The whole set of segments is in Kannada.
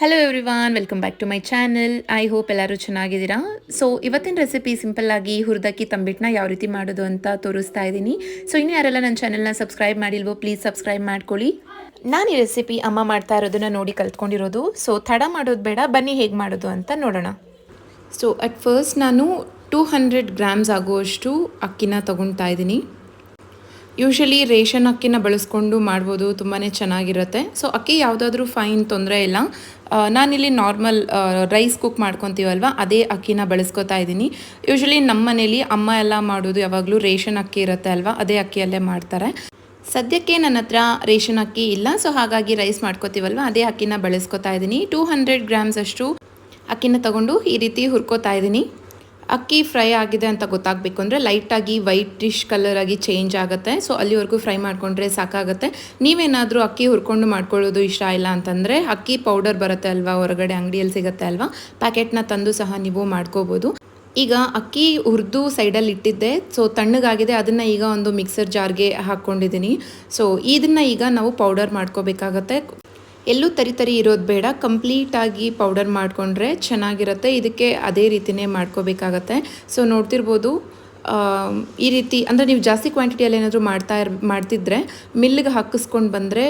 Hello everyone welcome back to my channel I hope ಎಲ್ಲರೂ ಚೆನ್ನಾಗಿದ್ದೀರಾ? ಸೊ ಇವತ್ತಿನ ರೆಸಿಪಿ ಸಿಂಪಲ್ಲಾಗಿ ಹುರಿದಕ್ಕಿ ತಂಬಿಟ್ಟನ್ನ ಯಾವ ರೀತಿ ಮಾಡೋದು ಅಂತ ತೋರಿಸ್ತಾ ಇದ್ದೀನಿ. ಸೊ ಇನ್ನು ಯಾರೆಲ್ಲ ನನ್ನ ಚಾನಲ್ನ ಸಬ್ಸ್ಕ್ರೈಬ್ ಮಾಡಿಲ್ವೋ ಪ್ಲೀಸ್ ಸಬ್ಸ್ಕ್ರೈಬ್ ಮಾಡ್ಕೊಳ್ಳಿ. ನಾನು ಈ ರೆಸಿಪಿ ಅಮ್ಮ ಮಾಡ್ತಾ ಇರೋದನ್ನ ನೋಡಿ ಕಲ್ತ್ಕೊಂಡಿರೋದು. ಸೊ ತಡ ಮಾಡೋದು ಬೇಡ, ಬನ್ನಿ ಹೇಗೆ ಮಾಡೋದು ಅಂತ ನೋಡೋಣ. ಸೊ ಅಟ್ ಫಸ್ಟ್ ನಾನು ಟೂ ಹಂಡ್ರೆಡ್ ಗ್ರಾಮ್ಸ್ ಆಗುವಷ್ಟು ಅಕ್ಕಿನ ತೊಗೊಳ್ತಾ ಇದ್ದೀನಿ. ಯೂಶಲಿ ರೇಷನ್ ಅಕ್ಕಿನ ಬಳಸ್ಕೊಂಡು ಮಾಡ್ಬೋದು ತುಂಬಾ ಚೆನ್ನಾಗಿರುತ್ತೆ. ಸೊ ಅಕ್ಕಿ ಯಾವುದಾದ್ರೂ ಫೈನ್ ತೊಂದರೆ ಇಲ್ಲ. ನಾನಿಲ್ಲಿ ನಾರ್ಮಲ್ ರೈಸ್ ಕುಕ್ ಮಾಡ್ಕೊತೀವಲ್ವ, ಅದೇ ಅಕ್ಕಿನ ಬಳಸ್ಕೊತಾ ಇದ್ದೀನಿ. ಯೂಶಲಿ ನಮ್ಮ ಮನೇಲಿ ಅಮ್ಮ ಎಲ್ಲ ಮಾಡೋದು ಯಾವಾಗಲೂ ರೇಷನ್ ಅಕ್ಕಿ ಇರುತ್ತೆ ಅಲ್ವಾ, ಅದೇ ಅಕ್ಕಿಯಲ್ಲೇ ಮಾಡ್ತಾರೆ. ಸದ್ಯಕ್ಕೆ ನನ್ನ ಹತ್ರ ರೇಷನ್ ಅಕ್ಕಿ ಇಲ್ಲ ಸೊ ಹಾಗಾಗಿ ರೈಸ್ ಮಾಡ್ಕೋತೀವಲ್ವ, ಅದೇ ಅಕ್ಕಿನ ಬಳಸ್ಕೊತಾ ಇದ್ದೀನಿ. ಟೂ ಹಂಡ್ರೆಡ್ ಗ್ರಾಮ್ಸ್ ಅಷ್ಟು ಅಕ್ಕಿನ ತಗೊಂಡು ಈ ರೀತಿ ಹುರ್ಕೋತಾ ಇದ್ದೀನಿ. ಅಕ್ಕಿ ಫ್ರೈ ಆಗಿದೆ ಅಂತ ಗೊತ್ತಾಗಬೇಕು ಅಂದರೆ ಲೈಟಾಗಿ ಕಲರ್ ಆಗಿ ಚೇಂಜ್ ಆಗುತ್ತೆ. ಸೊ ಅಲ್ಲಿವರೆಗೂ ಫ್ರೈ ಮಾಡಿಕೊಂಡ್ರೆ ಸಾಕಾಗುತ್ತೆ. ನೀವೇನಾದರೂ ಅಕ್ಕಿ ಹುರ್ಕೊಂಡು ಮಾಡ್ಕೊಳ್ಳೋದು ಇಷ್ಟ ಇಲ್ಲ ಅಂತಂದರೆ ಅಕ್ಕಿ ಪೌಡರ್ ಬರುತ್ತೆ ಅಲ್ವಾ? ಹೊರಗಡೆ ಅಂಗಡಿಯಲ್ಲಿ ಸಿಗುತ್ತೆ ಅಲ್ವಾ? ಪ್ಯಾಕೆಟ್ನ ತಂದು ಸಹ ನೀವು ಮಾಡ್ಕೋಬೋದು. ಈಗ ಅಕ್ಕಿ ಹುರಿದು ಸೈಡಲ್ಲಿ ಇಟ್ಟಿದ್ದೆ. ಸೊ ತಣ್ಣಗಾಗಿದೆ. ಅದನ್ನು ಈಗ ಒಂದು ಮಿಕ್ಸರ್ ಜಾರ್ಗೆ ಹಾಕ್ಕೊಂಡಿದ್ದೀನಿ. ಸೊ ಇದನ್ನು ಈಗ ನಾವು ಪೌಡರ್ ಮಾಡ್ಕೋಬೇಕಾಗತ್ತೆ. ಎಲ್ಲೂ ತರಿ ತರಿ ಇರೋದು ಬೇಡ. ಕಂಪ್ಲೀಟಾಗಿ ಪೌಡರ್ ಮಾಡಿಕೊಂಡ್ರೆ ಚೆನ್ನಾಗಿರುತ್ತೆ. ಇದಕ್ಕೆ ಅದೇ ರೀತಿಯೇ ಮಾಡ್ಕೋಬೇಕಾಗತ್ತೆ. ಸೊ ನೋಡ್ತಿರ್ಬೋದು ಈ ರೀತಿ, ಅಂದರೆ ನೀವು ಜಾಸ್ತಿ ಕ್ವಾಂಟಿಟಿಯಲ್ಲಿ ಏನಾದರೂ ಮಾಡ್ತಾ ಇರ್, ಮಾಡ್ತಿದ್ರೆ ಮಿಲ್ಗೆ ಹಾಕಿಸ್ಕೊಂಡು ಬಂದರೆ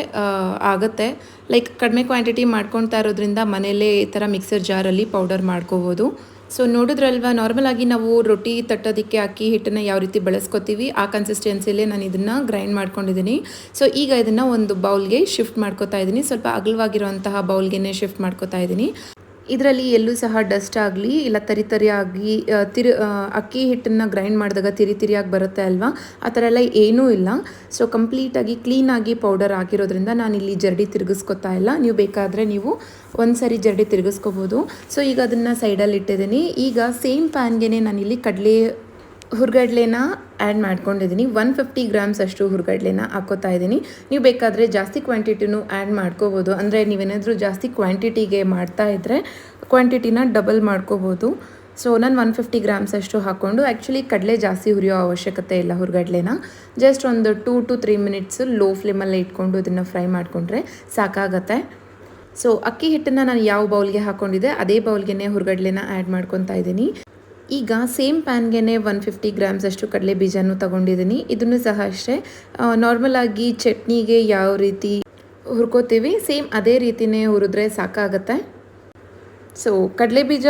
ಆಗುತ್ತೆ. ಲೈಕ್ ಕಡಿಮೆ ಕ್ವಾಂಟಿಟಿ ಮಾಡ್ಕೊಳ್ತಾ ಇರೋದ್ರಿಂದ ಮನೆಯಲ್ಲೇ ಈ ಥರ ಮಿಕ್ಸರ್ ಜಾರಲ್ಲಿ ಪೌಡರ್ ಮಾಡ್ಕೋಬೋದು. ಸೊ ನೋಡಿದ್ರಲ್ವಾ ನಾರ್ಮಲಾಗಿ ನಾವು ರೊಟ್ಟಿ ತಟ್ಟೋದಕ್ಕೆ ಅಕ್ಕಿ, ಹಿಟ್ಟನ್ನು ಯಾವ ರೀತಿ ಬಳಸ್ಕೊತೀವಿ, ಆ ಕನ್ಸಿಸ್ಟೆನ್ಸಿಯಲ್ಲೇ ನಾನು ಇದನ್ನು ಗ್ರೈಂಡ್ ಮಾಡ್ಕೊಂಡಿದ್ದೀನಿ. ಸೊ ಈಗ ಇದನ್ನು ಒಂದು ಬೌಲ್ಗೆ ಶಿಫ್ಟ್ ಮಾಡ್ಕೋತಾ ಇದ್ದೀನಿ. ಸ್ವಲ್ಪ ಅಗಲವಾಗಿರುವಂತಹ ಬೌಲ್ಗೆ ಶಿಫ್ಟ್ ಮಾಡ್ಕೋತಾ ಇದ್ದೀನಿ. ಇದರಲ್ಲಿ ಎಲ್ಲೂ ಸಹ ಡಸ್ಟ್ ಆಗಲಿ ಇಲ್ಲ ತರಿ ಆ, ತಿರು ಅಕ್ಕಿ ಹಿಟ್ಟನ್ನು ಗ್ರೈಂಡ್ ಮಾಡಿದಾಗ ತಿರಿ ತಿರಿಯಾಗಿ ಬರುತ್ತೆ ಅಲ್ವಾ? ಆ ಥರ ಎಲ್ಲ ಏನೂ ಇಲ್ಲ. ಸೊ ಕಂಪ್ಲೀಟಾಗಿ ಕ್ಲೀನಾಗಿ ಪೌಡರ್ ಹಾಕಿರೋದ್ರಿಂದ ನಾನು ಇಲ್ಲಿ ಜರಡಿ ತಿರುಗಿಸ್ಕೊತಾ ಇಲ್ಲ. ನೀವು ಬೇಕಾದರೆ ನೀವು ಒಂದು ಜರಡಿ ತಿರುಗಿಸ್ಕೋಬೋದು. ಸೊ ಈಗ ಅದನ್ನು ಸೈಡಲ್ಲಿ ಇಟ್ಟಿದ್ದೀನಿ. ಈಗ ಸೇಮ್ ಪ್ಯಾನ್ಗೆ ನಾನಿಲ್ಲಿ ಕಡಲೆ ಹುರ್ಗಡ್ಲೆನ ಆ್ಯಡ್ ಮಾಡ್ಕೊಂಡಿದ್ದೀನಿ ಒನ್ ಫಿಫ್ಟಿ ಗ್ರಾಮ್ಸ್ ಅಷ್ಟು ಹುರ್ಗಡ್ಲೆನ ಹಾಕೋತಾ ಇದ್ದೀನಿ ನೀವು ಬೇಕಾದರೆ ಜಾಸ್ತಿ ಕ್ವಾಂಟಿಟಿನೂ ಆ್ಯಡ್ ಮಾಡ್ಕೋಬೋದು. ಅಂದರೆ ನೀವೇನಾದರೂ ಜಾಸ್ತಿ ಕ್ವಾಂಟಿಟಿಗೆ ಮಾಡ್ತಾ ಇದ್ದರೆ ಕ್ವಾಂಟಿಟಿನ ಡಬಲ್ ಮಾಡ್ಕೋಬೋದು. ಸೊ ನಾನು ಒನ್ ಫಿಫ್ಟಿ ಗ್ರಾಮ್ಸ್ ಅಷ್ಟು ಹಾಕ್ಕೊಂಡು ಆ್ಯಕ್ಚುಲಿ ಕಡಲೆ ಜಾಸ್ತಿ ಹುರಿಯೋ ಅವಶ್ಯಕತೆ ಇಲ್ಲ ಹುರ್ಗಡ್ಲೆನ. ಜಸ್ಟ್ ಒಂದು two to three minutes low ಫ್ಲೇಮಲ್ಲೇ ಇಟ್ಕೊಂಡು ಇದನ್ನು ಫ್ರೈ ಮಾಡಿಕೊಂಡ್ರೆ ಸಾಕಾಗತ್ತೆ. ಸೊ ಅಕ್ಕಿ ಹಿಟ್ಟನ್ನು ನಾನು ಯಾವ ಬೌಲ್ಗೆ ಹಾಕ್ಕೊಂಡಿದ್ದೆ ಅದೇ ಬೌಲ್ಗೆ ಹುರ್ಗಡ್ಲೆನ ಆ್ಯಡ್ ಮಾಡ್ಕೊತಾ ಇದ್ದೀನಿ ಈಗ ಸೇಮ್ ಪ್ಯಾನ್ಗೆ ಒನ್ ಫಿಫ್ಟಿ ಗ್ರಾಮ್ಸ್ ಅಷ್ಟು ಕಡಲೆ ಬೀಜನೂ ತಗೊಂಡಿದ್ದೀನಿ ಇದನ್ನು ಸಹ ಅಷ್ಟೇ ನಾರ್ಮಲ್ ಆಗಿ ಚಟ್ನಿಗೆ ಯಾವ ರೀತಿ ಹುರ್ಕೋತೀವಿ ಸೇಮ್ ಅದೇ ರೀತಿನೇ ಹುರಿದ್ರೆ ಸಾಕಾಗತ್ತೆ. ಸೊ ಕಡಲೆ ಬೀಜ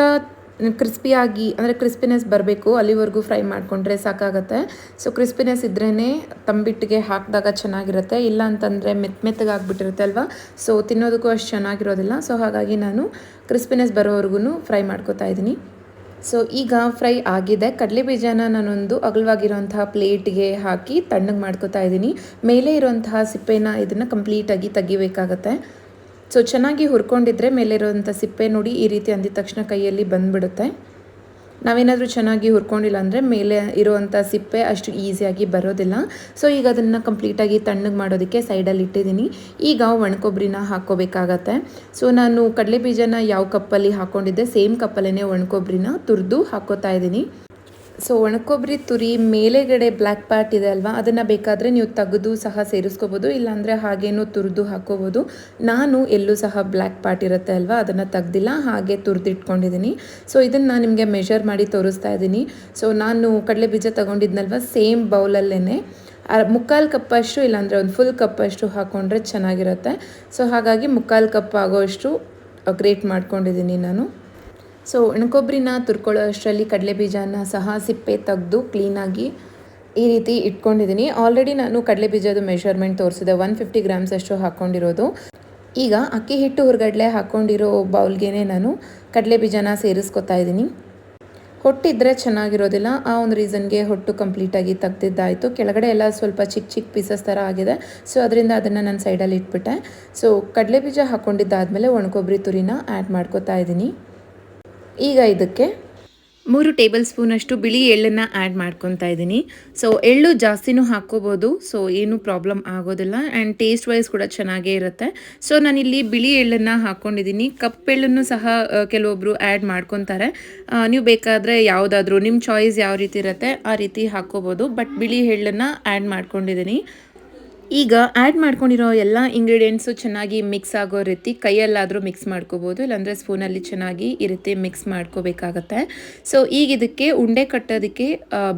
ಕ್ರಿಸ್ಪಿಯಾಗಿ ಅಂದರೆ ಕ್ರಿಸ್ಪಿನೆಸ್ ಬರಬೇಕು, ಅಲ್ಲಿವರೆಗೂ ಫ್ರೈ ಮಾಡಿಕೊಂಡ್ರೆ ಸಾಕಾಗತ್ತೆ. ಸೊ ಕ್ರಿಸ್ಪಿನೆಸ್ ಇದ್ರೇ ತಂಬಿಟ್ಟಿಗೆ ಹಾಕಿದಾಗ ಚೆನ್ನಾಗಿರುತ್ತೆ, ಇಲ್ಲ ಅಂತಂದರೆ ಮೆತ್ತ ಮೆತ್ತಗೆ ಆಗಿಬಿಟ್ಟಿರುತ್ತೆ ಅಲ್ವಾ? ಸೊ ತಿನ್ನೋದಕ್ಕೂ ಅಷ್ಟು ಚೆನ್ನಾಗಿರೋದಿಲ್ಲ. ಸೊ ಹಾಗಾಗಿ ನಾನು ಕ್ರಿಸ್ಪಿನೆಸ್ ಬರೋವರೆಗೂ ಫ್ರೈ ಮಾಡ್ಕೋತಾ ಇದ್ದೀನಿ ಸೊ ಈಗ ಫ್ರೈ ಆಗಿದೆ. ಕಡಲೆ ಬೀಜನ ನಾನೊಂದು ಅಗಲವಾಗಿರುವಂತಹ ಪ್ಲೇಟ್ಗೆ ಹಾಕಿ ತಣ್ಣಗೆ ಮಾಡ್ಕೋತಾ ಇದ್ದೀನಿ. ಮೇಲೆ ಇರುವಂತಹ ಸಿಪ್ಪೆನ ಇದನ್ನು ಕಂಪ್ಲೀಟಾಗಿ ತೆಗಿಬೇಕಾಗತ್ತೆ. ಸೊ ಚೆನ್ನಾಗಿ ಹುರ್ಕೊಂಡಿದ್ರೆ ಮೇಲೆ ಇರೋವಂಥ ಸಿಪ್ಪೆ ನೋಡಿ ಈ ರೀತಿ ಅಂದಿದ ತಕ್ಷಣ ಕೈಯಲ್ಲಿ ಬಂದ್ಬಿಡುತ್ತೆ. ನಾವೇನಾದರೂ ಚೆನ್ನಾಗಿ ಹುರ್ಕೊಂಡಿಲ್ಲ ಅಂದರೆ ಮೇಲೆ ಇರುವಂಥ ಸಿಪ್ಪೆ ಅಷ್ಟು ಈಸಿಯಾಗಿ ಬರೋದಿಲ್ಲ. ಸೊ ಈಗ ಅದನ್ನು ಕಂಪ್ಲೀಟಾಗಿ ತಣ್ಣಗೆ ಮಾಡೋದಕ್ಕೆ ಸೈಡಲ್ಲಿ ಇಟ್ಟಿದ್ದೀನಿ. ಈಗ ಒಣಕೊಬ್ಬರಿನ ಹಾಕ್ಕೋಬೇಕಾಗತ್ತೆ. ಸೊ ನಾನು ಕಡಲೆ ಬೀಜನ ಯಾವ ಕಪ್ಪಲ್ಲಿ ಹಾಕ್ಕೊಂಡಿದ್ದೆ ಸೇಮ್ ಕಪ್ಪಲ್ಲೇ ಒಣಕೊಬ್ಬರಿನ ತುರಿದು ಹಾಕೋತಾ ಇದ್ದೀನಿ. ಸೊ ಒಣಕೊಬ್ಬರಿ ತುರಿ ಮೇಲೆಗಡೆ ಬ್ಲ್ಯಾಕ್ ಪಾರ್ಟ್ ಇದೆ ಅಲ್ವಾ? ಅದನ್ನು ಬೇಕಾದರೆ ನೀವು ತೆಗೆದು ಸಹ ಸೇರಿಸ್ಕೋಬೋದು, ಇಲ್ಲಾಂದರೆ ಹಾಗೇನೂ ತುರಿದು ಹಾಕ್ಕೋಬೋದು ನಾನು ಎಲ್ಲೂ ಸಹ ಬ್ಲ್ಯಾಕ್ ಪಾರ್ಟ್ ಇರುತ್ತೆ ಅಲ್ವಾ? ಅದನ್ನು ತೆಗ್ದಿಲ್ಲ, ಹಾಗೆ ತುರಿದಿಟ್ಕೊಂಡಿದ್ದೀನಿ ಸೊ ಇದನ್ನು ನಿಮಗೆ ಮೆಷರ್ ಮಾಡಿ ತೋರಿಸ್ತಾ ಇದ್ದೀನಿ ಸೊ ನಾನು ಕಡಲೆ ಬೀಜ ತೊಗೊಂಡಿದ್ನಲ್ವ ಸೇಮ್ ಬೌಲಲ್ಲೇ ಮುಕ್ಕಾಲು ಕಪ್ಪಷ್ಟು ಇಲ್ಲಾಂದರೆ ಒಂದು ಫುಲ್ ಕಪ್ಪಷ್ಟು ಹಾಕ್ಕೊಂಡ್ರೆ ಚೆನ್ನಾಗಿರುತ್ತೆ. ಸೊ ಹಾಗಾಗಿ ಮುಕ್ಕಾಲು ಕಪ್ ಆಗೋಷ್ಟು ಗ್ರೇಟ್ ಮಾಡ್ಕೊಂಡಿದ್ದೀನಿ ನಾನು. ಸೊ ಒಣಕೊಬ್ಬರಿನ ತುರ್ಕೊಳ್ಳೋ ಅಷ್ಟರಲ್ಲಿ ಕಡಲೆ ಬೀಜನ ಸಹ ಸಿಪ್ಪೆ ತೆಗೆದು ಕ್ಲೀನಾಗಿ ಈ ರೀತಿ ಇಟ್ಕೊಂಡಿದ್ದೀನಿ. ಆಲ್ರೆಡಿ ನಾನು ಕಡಲೆ ಬೀಜದ ಮೆಷರ್ಮೆಂಟ್ ತೋರಿಸಿದೆ. ಒನ್ ಫಿಫ್ಟಿ ಗ್ರಾಮ್ಸ್ ಅಷ್ಟು ಹಾಕ್ಕೊಂಡಿರೋದು. ಈಗ ಅಕ್ಕಿ ಹಿಟ್ಟು ಹೊರಗಡ್ಲೆ ಹಾಕ್ಕೊಂಡಿರೋ ಬೌಲ್ಗೆ ನಾನು ಕಡಲೆ ಬೀಜನ ಸೇರಿಸ್ಕೊತಾ ಇದ್ದೀನಿ. ಹೊಟ್ಟಿದ್ರೆ ಚೆನ್ನಾಗಿರೋದಿಲ್ಲ. ಆ ಒಂದು ರೀಸನ್ಗೆ ಹೊಟ್ಟು ಕಂಪ್ಲೀಟಾಗಿ ತೆಗ್ದಿದ್ದಾಯಿತು. ಕೆಳಗಡೆ ಎಲ್ಲ ಸ್ವಲ್ಪ ಚಿಕ್ಕ ಚಿಕ್ಕ ಪೀಸಸ್ ಥರ ಆಗಿದೆ. ಸೊ ಅದರಿಂದ ಅದನ್ನು ನಾನು ಸೈಡಲ್ಲಿ ಇಟ್ಬಿಟ್ಟೆ. ಸೊ ಕಡಲೆ ಬೀಜ ಹಾಕ್ಕೊಂಡಿದ್ದಾದಮೇಲೆ ಒಣಕೊಬ್ಬರಿ ತುರಿನ ಆ್ಯಡ್ ಮಾಡ್ಕೊತಾ ಇದ್ದೀನಿ. ಈಗ ಇದಕ್ಕೆ ಮೂರು ಟೇಬಲ್ ಸ್ಪೂನಷ್ಟು ಬಿಳಿ ಎಳ್ಳನ್ನು ಆ್ಯಡ್ ಮಾಡ್ಕೊತಾ ಇದ್ದೀನಿ. ಸೊ ಎಳ್ಳು ಜಾಸ್ತಿನೂ ಹಾಕ್ಕೋಬೋದು. ಸೊ ಏನೂ ಪ್ರಾಬ್ಲಮ್ ಆಗೋದಿಲ್ಲ. ಆ್ಯಂಡ್ ಟೇಸ್ಟ್ ವೈಸ್ ಕೂಡ ಚೆನ್ನಾಗೇ ಇರುತ್ತೆ. ಸೊ ನಾನಿಲ್ಲಿ ಬಿಳಿ ಎಳ್ಳನ್ನು ಹಾಕ್ಕೊಂಡಿದ್ದೀನಿ ಕಪ್ಪೆಳ್ಳನ್ನು ಸಹ ಕೆಲವೊಬ್ಬರು ಆ್ಯಡ್ ಮಾಡ್ಕೊತಾರೆ. ನೀವು ಬೇಕಾದರೆ ಯಾವುದಾದ್ರೂ ನಿಮ್ಮ ಚಾಯ್ಸ್ ಯಾವ ರೀತಿ ಇರುತ್ತೆ, ಆ ರೀತಿ ಹಾಕ್ಕೋಬೋದು. ಬಟ್ ಬಿಳಿ ಎಳ್ಳನ್ನು ಆ್ಯಡ್ ಮಾಡ್ಕೊಂಡಿದ್ದೀನಿ. ಈಗ ಆ್ಯಡ್ ಮಾಡ್ಕೊಂಡಿರೋ ಎಲ್ಲ ಇಂಗ್ರೀಡಿಯೆಂಟ್ಸು ಚೆನ್ನಾಗಿ ಮಿಕ್ಸ್ ಆಗೋ ರೀತಿ ಕೈಯಲ್ಲಾದರೂ ಮಿಕ್ಸ್ ಮಾಡ್ಕೋಬೋದು, ಇಲ್ಲಾಂದರೆ ಸ್ಪೂನಲ್ಲಿ ಚೆನ್ನಾಗಿ ಈ ರೀತಿ ಮಿಕ್ಸ್ ಮಾಡ್ಕೋಬೇಕಾಗತ್ತೆ. ಸೊ ಈಗ ಇದಕ್ಕೆ ಉಂಡೆ ಕಟ್ಟೋದಕ್ಕೆ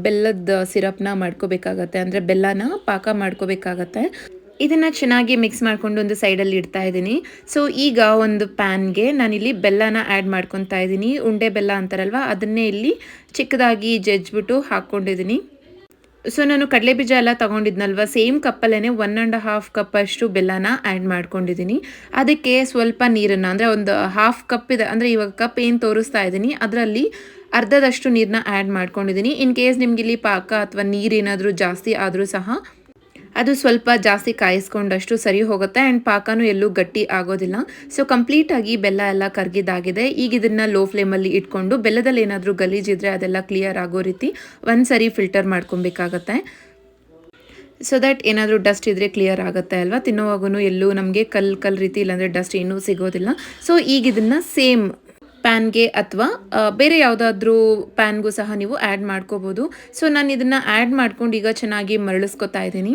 ಬೆಲ್ಲದ ಸಿರಪ್ನ ಮಾಡ್ಕೋಬೇಕಾಗತ್ತೆ, ಅಂದರೆ ಬೆಲ್ಲನ ಪಾಕ ಮಾಡ್ಕೋಬೇಕಾಗತ್ತೆ. ಇದನ್ನು ಚೆನ್ನಾಗಿ ಮಿಕ್ಸ್ ಮಾಡಿಕೊಂಡು ಒಂದು ಸೈಡಲ್ಲಿ ಇಡ್ತಾ ಇದ್ದೀನಿ. ಸೊ ಈಗ ಒಂದು ಪ್ಯಾನ್ಗೆ ನಾನಿಲ್ಲಿ ಬೆಲ್ಲನ ಆ್ಯಡ್ ಮಾಡ್ಕೊತಾ ಇದ್ದೀನಿ. ಉಂಡೆ ಬೆಲ್ಲ ಅಂತಾರಲ್ವ, ಅದನ್ನೇ ಇಲ್ಲಿ ಚಿಕ್ಕದಾಗಿ ಜಜ್ಜಿಬಿಟ್ಟು ಹಾಕ್ಕೊಂಡಿದ್ದೀನಿ. ಸೊ ನಾನು ಕಡಲೆ ಬೀಜ ಎಲ್ಲ ತೊಗೊಂಡಿದ್ನಲ್ವ? ಸೇಮ್ ಕಪ್ಪಲ್ಲೇ ಒನ್ ಆ್ಯಂಡ್ ಹಾಫ್ ಕಪ್ ಅಷ್ಟು ಬೆಲ್ಲನ ಆ್ಯಡ್ ಮಾಡ್ಕೊಂಡಿದ್ದೀನಿ ಅದಕ್ಕೆ ಸ್ವಲ್ಪ ನೀರನ್ನು, ಅಂದರೆ ಒಂದು ಹಾಫ್ ಕಪ್ ಇದೆ, ಅಂದರೆ ಇವಾಗ ಕಪ್ ಏನು ತೋರಿಸ್ತಾ ಇದ್ದೀನಿ ಅದರಲ್ಲಿ ಅರ್ಧದಷ್ಟು ನೀರನ್ನ ಆ್ಯಡ್ ಮಾಡ್ಕೊಂಡಿದ್ದೀನಿ ಇನ್ ಕೇಸ್ ನಿಮಗಿಲ್ಲಿ ಪಾಕ ಅಥವಾ ನೀರೇನಾದರೂ ಜಾಸ್ತಿ ಆದರೂ ಸಹ ಅದು ಸ್ವಲ್ಪ ಜಾಸ್ತಿ ಕಾಯಿಸ್ಕೊಂಡಷ್ಟು ಸರಿ ಹೋಗುತ್ತೆ ಆ್ಯಂಡ್ ಪಾಕನೂ ಎಲ್ಲೂ ಗಟ್ಟಿ ಆಗೋದಿಲ್ಲ. ಸೊ ಕಂಪ್ಲೀಟಾಗಿ ಬೆಲ್ಲ ಎಲ್ಲ ಕರ್ಗಿದಾಗಿದೆ ಈಗ ಇದನ್ನು ಲೋ ಫ್ಲೇಮಲ್ಲಿ ಇಟ್ಕೊಂಡು ಬೆಲ್ಲದಲ್ಲಿ ಏನಾದರೂ ಗಲೀಜಿದ್ರೆ ಅದೆಲ್ಲ ಕ್ಲಿಯರ್ ಆಗೋ ರೀತಿ ಒಂದು ಸರಿ ಫಿಲ್ಟರ್ ಮಾಡ್ಕೊಬೇಕಾಗತ್ತೆ. ಸೊ ದಟ್ ಏನಾದರೂ ಡಸ್ಟ್ ಇದ್ದರೆ ಕ್ಲಿಯರ್ ಆಗುತ್ತೆ ಅಲ್ವಾ? ತಿನ್ನೋವಾಗೂ ಎಲ್ಲೂ ನಮಗೆ ಕಲ್ ಕಲ್ಲು ರೀತಿ ಇಲ್ಲಾಂದರೆ ಡಸ್ಟ್ ಏನೂ ಸಿಗೋದಿಲ್ಲ. ಸೊ ಈಗ ಇದನ್ನು ಸೇಮ್ ಪ್ಯಾನ್ಗೆ ಅಥವಾ ಬೇರೆ ಯಾವುದಾದ್ರೂ ಪ್ಯಾನ್ಗೂ ಸಹ ನೀವು ಆ್ಯಡ್ ಮಾಡ್ಕೋಬೋದು. ಸೊ ನಾನು ಇದನ್ನು ಆ್ಯಡ್ ಮಾಡ್ಕೊಂಡು ಈಗ ಚೆನ್ನಾಗಿ ಮರಳಿಸ್ಕೊತಾ ಇದ್ದೀನಿ.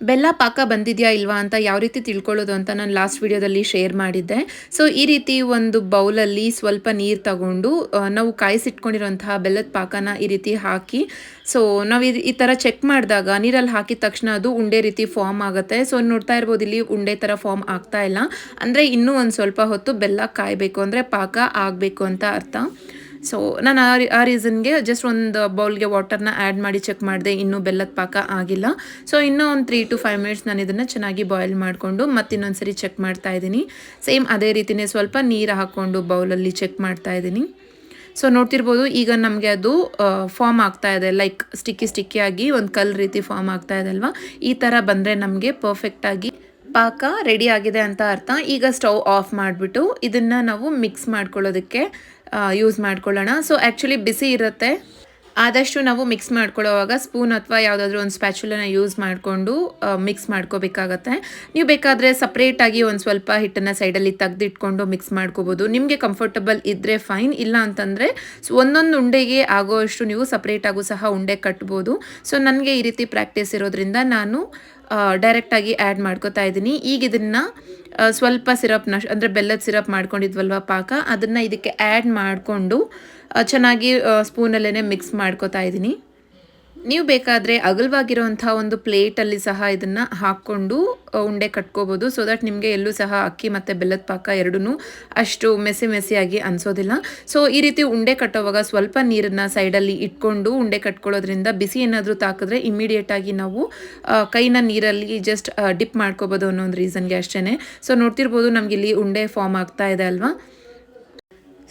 ಬೆಲ್ಲ ಪಾಕ ಬಂದಿದೆಯಾ ಇಲ್ವಾ ಅಂತ ಯಾವ ರೀತಿ ತಿಳ್ಕೊಳ್ಳೋದು ಅಂತ ನಾನು ಲಾಸ್ಟ್ ವಿಡಿಯೋದಲ್ಲಿ ಶೇರ್ ಮಾಡಿದ್ದೆ. ಸೊ ಈ ರೀತಿ ಒಂದು ಬೌಲಲ್ಲಿ ಸ್ವಲ್ಪ ನೀರು ತಗೊಂಡು ನಾವು ಕಾಯಿಸಿಟ್ಕೊಂಡಿರುವಂತಹ ಬೆಲ್ಲದ ಪಾಕನ ಈ ರೀತಿ ಹಾಕಿ ಸೊ ನಾವು ಈ- ಈ ಥರ ಚೆಕ್ ಮಾಡಿದಾಗ ನೀರಲ್ಲಿ ಹಾಕಿದ ತಕ್ಷಣ ಅದು ಉಂಡೆ ರೀತಿ ಫಾರ್ಮ್ ಆಗುತ್ತೆ. ಸೊ ನೋಡ್ತಾ ಇರ್ಬೋದು ಇಲ್ಲಿ ಉಂಡೆ ಥರ ಫಾರ್ಮ್ ಆಗ್ತಾ ಇಲ್ಲ. ಅಂದರೆ ಇನ್ನೂ ಒಂದು ಸ್ವಲ್ಪ ಹೊತ್ತು ಬೆಲ್ಲ ಕಾಯಬೇಕು. ಅಂದರೆ ಪಾಕ ಆಗಬೇಕು ಅಂತ ಅರ್ಥ. ಸೊ ನಾನು ಆ ಆ ರೀಸನ್ಗೆ ಜಸ್ಟ್ ಒಂದು ಬೌಲ್ಗೆ ವಾಟರ್ನ ಆ್ಯಡ್ ಮಾಡಿ ಚೆಕ್ ಮಾಡಿದೆ. ಇನ್ನೂ ಬೆಲ್ಲದ ಪಾಕ ಆಗಿಲ್ಲ. ಸೊ ಇನ್ನೂ ಒಂದು ತ್ರೀ ಟು ಫೈವ್ ಮಿನಿಟ್ಸ್ ನಾನು ಇದನ್ನು ಚೆನ್ನಾಗಿ ಬಾಯ್ಲ್ ಮಾಡಿಕೊಂಡು ಮತ್ತೆ ಇನ್ನೊಂದು ಸರಿ ಚೆಕ್ ಮಾಡ್ತಾ ಇದ್ದೀನಿ. ಸೇಮ್ ಅದೇ ರೀತಿಯೇ ಸ್ವಲ್ಪ ನೀರು ಹಾಕ್ಕೊಂಡು ಬೌಲಲ್ಲಿ ಚೆಕ್ ಮಾಡ್ತಾ ಇದ್ದೀನಿ. ಸೊ ನೋಡ್ತಿರ್ಬೋದು ಈಗ ನಮಗೆ ಅದು ಫಾರ್ಮ್ ಆಗ್ತಾ ಇದೆ. ಲೈಕ್ ಸ್ಟಿಕ್ಕಿ ಸ್ಟಿಕ್ಕಿಯಾಗಿ ಒಂದು ಕಲ್ ರೀತಿ ಫಾರ್ಮ್ ಆಗ್ತಾ ಇದೆ ಅಲ್ವಾ? ಈ ಥರ ಬಂದರೆ ನಮಗೆ ಪರ್ಫೆಕ್ಟಾಗಿ ಪಾಕ ರೆಡಿ ಆಗಿದೆ ಅಂತ ಅರ್ಥ. ಈಗ ಸ್ಟವ್ ಆಫ್ ಮಾಡಿಬಿಟ್ಟು ಇದನ್ನು ನಾವು ಮಿಕ್ಸ್ ಮಾಡ್ಕೊಳ್ಳೋದಕ್ಕೆ ಯೂಸ್ ಮಾಡ್ಕೊಳ್ಳೋಣ. ಸೊ ಆ್ಯಕ್ಚುಲಿ ಬಿಸಿ ಇರುತ್ತೆ. ಆದಷ್ಟು ನಾವು ಮಿಕ್ಸ್ ಮಾಡ್ಕೊಳ್ಳೋವಾಗ ಸ್ಪೂನ್ ಅಥವಾ ಯಾವುದಾದ್ರೂ ಒಂದು ಸ್ಪ್ಯಾಚುಲನ ಯೂಸ್ ಮಾಡಿಕೊಂಡು ಮಿಕ್ಸ್ ಮಾಡ್ಕೋಬೇಕಾಗತ್ತೆ. ನೀವು ಬೇಕಾದರೆ ಸಪ್ರೇಟಾಗಿ ಒಂದು ಸ್ವಲ್ಪ ಹಿಟ್ಟನ್ನು ಸೈಡಲ್ಲಿ ತೆಗೆದಿಟ್ಕೊಂಡು ಮಿಕ್ಸ್ ಮಾಡ್ಕೋಬೋದು. ನಿಮಗೆ ಕಂಫರ್ಟಬಲ್ ಇದ್ದರೆ ಫೈನ್ ಇಲ್ಲ ಅಂತಂದರೆ ಒಂದೊಂದು ಉಂಡೆಗೆ ಆಗೋಷ್ಟು ನೀವು ಸಪ್ರೇಟಾಗೂ ಸಹ ಉಂಡೆ ಕಟ್ಬೋದು. ಸೊ ನನಗೆ ಈ ರೀತಿ ಪ್ರಾಕ್ಟೀಸ್ ಇರೋದ್ರಿಂದ ನಾನು ಡೈರೆಕ್ಟಾಗಿ ಆ್ಯಡ್ ಮಾಡ್ಕೋತಾ ಇದ್ದೀನಿ. ಈಗ ಇದನ್ನು ಸ್ವಲ್ಪ ಸಿರಪ್ನ ಅಂದರೆ ಬೆಲ್ಲದ ಸಿರಪ್ ಮಾಡ್ಕೊಂಡಿದ್ವಲ್ವ ಪಾಕ? ಅದನ್ನು ಇದಕ್ಕೆ ಆ್ಯಡ್ ಮಾಡಿಕೊಂಡು ಚೆನ್ನಾಗಿ ಸ್ಪೂನಲ್ಲೇ ಮಿಕ್ಸ್ ಮಾಡ್ಕೋತಾ ಇದ್ದೀನಿ. ನೀವು ಬೇಕಾದರೆ ಅಗಲವಾಗಿರುವಂಥ ಒಂದು ಪ್ಲೇಟಲ್ಲಿ ಸಹ ಇದನ್ನು ಹಾಕ್ಕೊಂಡು ಉಂಡೆ ಕಟ್ಕೋಬೋದು. ಸೊ ದಟ್ ನಿಮಗೆ ಎಲ್ಲೂ ಸಹ ಅಕ್ಕಿ ಮತ್ತು ಬೆಲ್ಲದ ಪಾಕ ಎರಡೂ ಅಷ್ಟು ಮೆಸಿ ಮೆಸಿಯಾಗಿ ಅನಿಸೋದಿಲ್ಲ. ಸೊ ಈ ರೀತಿ ಉಂಡೆ ಕಟ್ಟೋವಾಗ ಸ್ವಲ್ಪ ನೀರನ್ನು ಸೈಡಲ್ಲಿ ಇಟ್ಕೊಂಡು ಉಂಡೆ ಕಟ್ಕೊಳ್ಳೋದ್ರಿಂದ ಬಿಸಿ ಏನಾದರೂ ತಾಕಿದ್ರೆ ಇಮ್ಮಿಡಿಯೇಟಾಗಿ ನಾವು ಕೈನ ನೀರಲ್ಲಿ ಜಸ್ಟ್ ಡಿಪ್ ಮಾಡ್ಕೋಬೋದು ಅನ್ನೋ ಒಂದು ರೀಸನ್ಗೆ ಅಷ್ಟೇ ಸೊ ನೋಡ್ತಿರ್ಬೋದು ನಮಗಿಲ್ಲಿ ಉಂಡೆ ಫಾರ್ಮ್ ಆಗ್ತಾ ಇದೆ ಅಲ್ವಾ?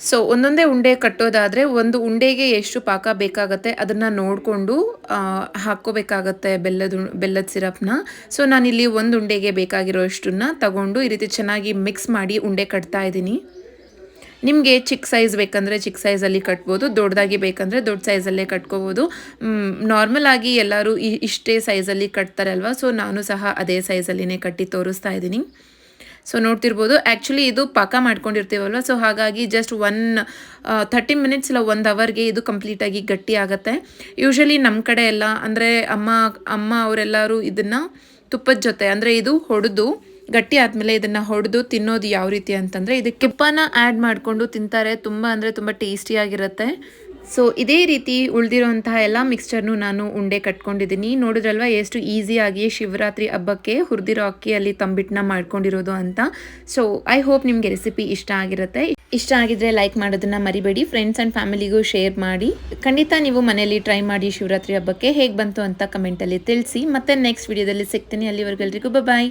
ಸೊ ಒಂದೊಂದೇ ಉಂಡೆ ಕಟ್ಟೋದಾದರೆ ಒಂದು ಉಂಡೆಗೆ ಎಷ್ಟು ಪಾಕ ಬೇಕಾಗತ್ತೆ ಅದನ್ನು ನೋಡಿಕೊಂಡು ಹಾಕ್ಕೋಬೇಕಾಗತ್ತೆ ಬೆಲ್ಲದ ಬೆಲ್ಲದ ಸಿರಪ್ನ. ಸೊ ನಾನಿಲ್ಲಿ ಒಂದು ಉಂಡೆಗೆ ಬೇಕಾಗಿರೋಷ್ಟನ್ನ ತಗೊಂಡು ಈ ರೀತಿ ಚೆನ್ನಾಗಿ ಮಿಕ್ಸ್ ಮಾಡಿ ಉಂಡೆ ಕಟ್ತಾ ಇದ್ದೀನಿ. ನಿಮಗೆ ಚಿಕ್ಕ ಸೈಜ್ ಬೇಕಂದರೆ ಚಿಕ್ಕ ಸೈಜಲ್ಲಿ ಕಟ್ಬೋದು ದೊಡ್ಡದಾಗಿ ಬೇಕಂದರೆ ದೊಡ್ಡ ಸೈಜಲ್ಲೇ ಕಟ್ಕೋಬೋದು. ನಾರ್ಮಲ್ ಆಗಿ ಎಲ್ಲರೂ ಇಷ್ಟೇ ಸೈಜಲ್ಲಿ ಕಟ್ತಾರಲ್ವ? ಸೊ ನಾನು ಸಹ ಅದೇ ಸೈಜಲ್ಲಿನೇ ಕಟ್ಟಿ ತೋರಿಸ್ತಾ ಇದ್ದೀನಿ. ಸೊ ನೋಡ್ತಿರ್ಬೋದು. ಆ್ಯಕ್ಚುಲಿ ಇದು ಪಾಕ ಮಾಡ್ಕೊಂಡಿರ್ತೀವಲ್ವ? ಸೊ ಹಾಗಾಗಿ ಜಸ್ಟ್ ಒನ್ ಥರ್ಟಿ ಮಿನಿಟ್ಸ್ ಇಲ್ಲ ಒಂದು ಅವರ್ಗೆ ಇದು ಕಂಪ್ಲೀಟಾಗಿ ಗಟ್ಟಿ ಆಗುತ್ತೆ. ಯೂಶಲಿ ನಮ್ಮ ಕಡೆ ಎಲ್ಲ, ಅಂದರೆ ಅಮ್ಮ ಅಮ್ಮ ಅವರೆಲ್ಲರೂ ಇದನ್ನು ತುಪ್ಪದ ಜೊತೆ, ಅಂದರೆ ಇದು ಹೊಡೆದು, ಗಟ್ಟಿ ಆದಮೇಲೆ ಇದನ್ನು ಹೊಡೆದು ತಿನ್ನೋದು ಯಾವ ರೀತಿ ಅಂತಂದರೆ, ಇದಕ್ಕೆ ತುಪ್ಪನ ಆ್ಯಡ್ ಮಾಡಿಕೊಂಡು ತಿಂತಾರೆ. ತುಂಬ ಅಂದರೆ ತುಂಬ ಟೇಸ್ಟಿಯಾಗಿರುತ್ತೆ ಸೊ ಇದೇ ರೀತಿ ಉಳಿದಿರೋಂತಹ ಎಲ್ಲ ಮಿಕ್ಸ್ಚರ್ನು ನಾನು ಉಂಡೆ ಕಟ್ಕೊಂಡಿದ್ದೀನಿ. ನೋಡಿದ್ರಲ್ವ, ಎಷ್ಟು ಈಸಿಯಾಗಿ ಶಿವರಾತ್ರಿ ಹಬ್ಬಕ್ಕೆ ಹುರಿದಿರೋ ಅಕ್ಕಿಯಲ್ಲಿ ತಂಬಿಟ್ಟನ್ನ ಮಾಡ್ಕೊಂಡಿರೋದು ಅಂತ. ಸೊ ಐ ಹೋಪ್ ನಿಮಗೆ ರೆಸಿಪಿ ಇಷ್ಟ ಆಗಿರುತ್ತೆ. ಇಷ್ಟ ಆಗಿದ್ರೆ ಲೈಕ್ ಮಾಡೋದನ್ನ ಮರಿಬೇಡಿ. ಫ್ರೆಂಡ್ಸ್ ಆ್ಯಂಡ್ ಫ್ಯಾಮಿಲಿಗೂ ಶೇರ್ ಮಾಡಿ. ಖಂಡಿತ ನೀವು ಮನೆಯಲ್ಲಿ ಟ್ರೈ ಮಾಡಿ ಶಿವರಾತ್ರಿ ಹಬ್ಬಕ್ಕೆ ಹೇಗೆ ಬಂತು ಅಂತ ಕಮೆಂಟಲ್ಲಿ ತಿಳಿಸಿ. ಮತ್ತೆ ನೆಕ್ಸ್ಟ್ ವಿಡಿಯೋದಲ್ಲಿ ಸಿಗ್ತೀನಿ. ಅಲ್ಲಿವರೆಗೆಲ್ರಿಗೂ ಬಾಯ್